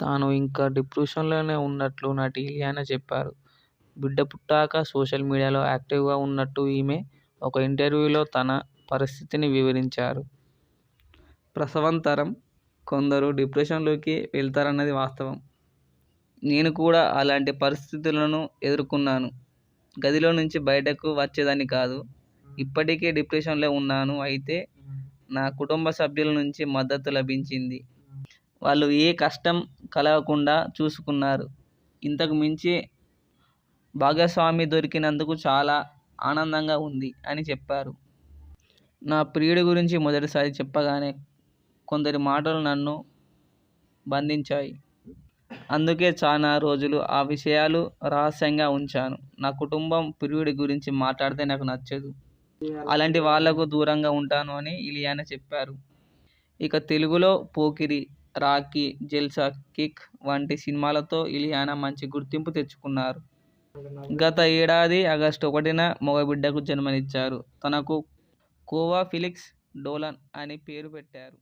తాను ఇంకా డిప్రెషన్లోనే ఉన్నట్లు నటి ఇలియానా చెప్పారు. బిడ్డ పుట్టాక సోషల్ మీడియాలో యాక్టివ్గా ఉన్నట్టు ఈమె ఒక ఇంటర్వ్యూలో తన పరిస్థితిని వివరించారు. ప్రసవానంతరం కొందరు డిప్రెషన్లోకి వెళ్తారన్నది వాస్తవం. నేను కూడా అలాంటి పరిస్థితులను ఎదుర్కొన్నాను. గదిలో నుంచి బయటకు వచ్చేదాన్ని కాదు. ఇప్పటికే డిప్రెషన్లో ఉన్నాను. అయితే నా కుటుంబ సభ్యుల నుంచి మద్దతు లభించింది. వాళ్ళు ఏ కష్టం కలగకుండా చూసుకున్నారు. ఇంతకు మించి భాగస్వామి దొరికినందుకు చాలా ఆనందంగా ఉంది'' అని చెప్పారు. ''నా ప్రియుడి గురించి మొదటిసారి చెప్పగానే కొందరి మాటలు నన్ను బంధించాయి అందుకే చాలా రోజులు ఆ విషయాలు రహస్యంగా ఉంచాను. నా కుటుంబం, ప్రియుడి గురించి మాట్లాడితే నాకు నచ్చదు. అలాంటి వాళ్ళకు దూరంగా ఉంటాను'' అని ఇలియాన చెప్పారు. ఇక తెలుగులో 'పోకిరి', 'రాఖీ', 'జల్సా', 'కిక్' వంటి సినిమాలతో ఇలియానా మంచి గుర్తింపు తెచ్చుకున్నారు. గత ఏడాది ఆగస్టు ఒకటిన మగబిడ్డకు జన్మనిచ్చారు. తనకు కోవా ఫిలిక్స్ డోలన్ అని పేరు పెట్టారు.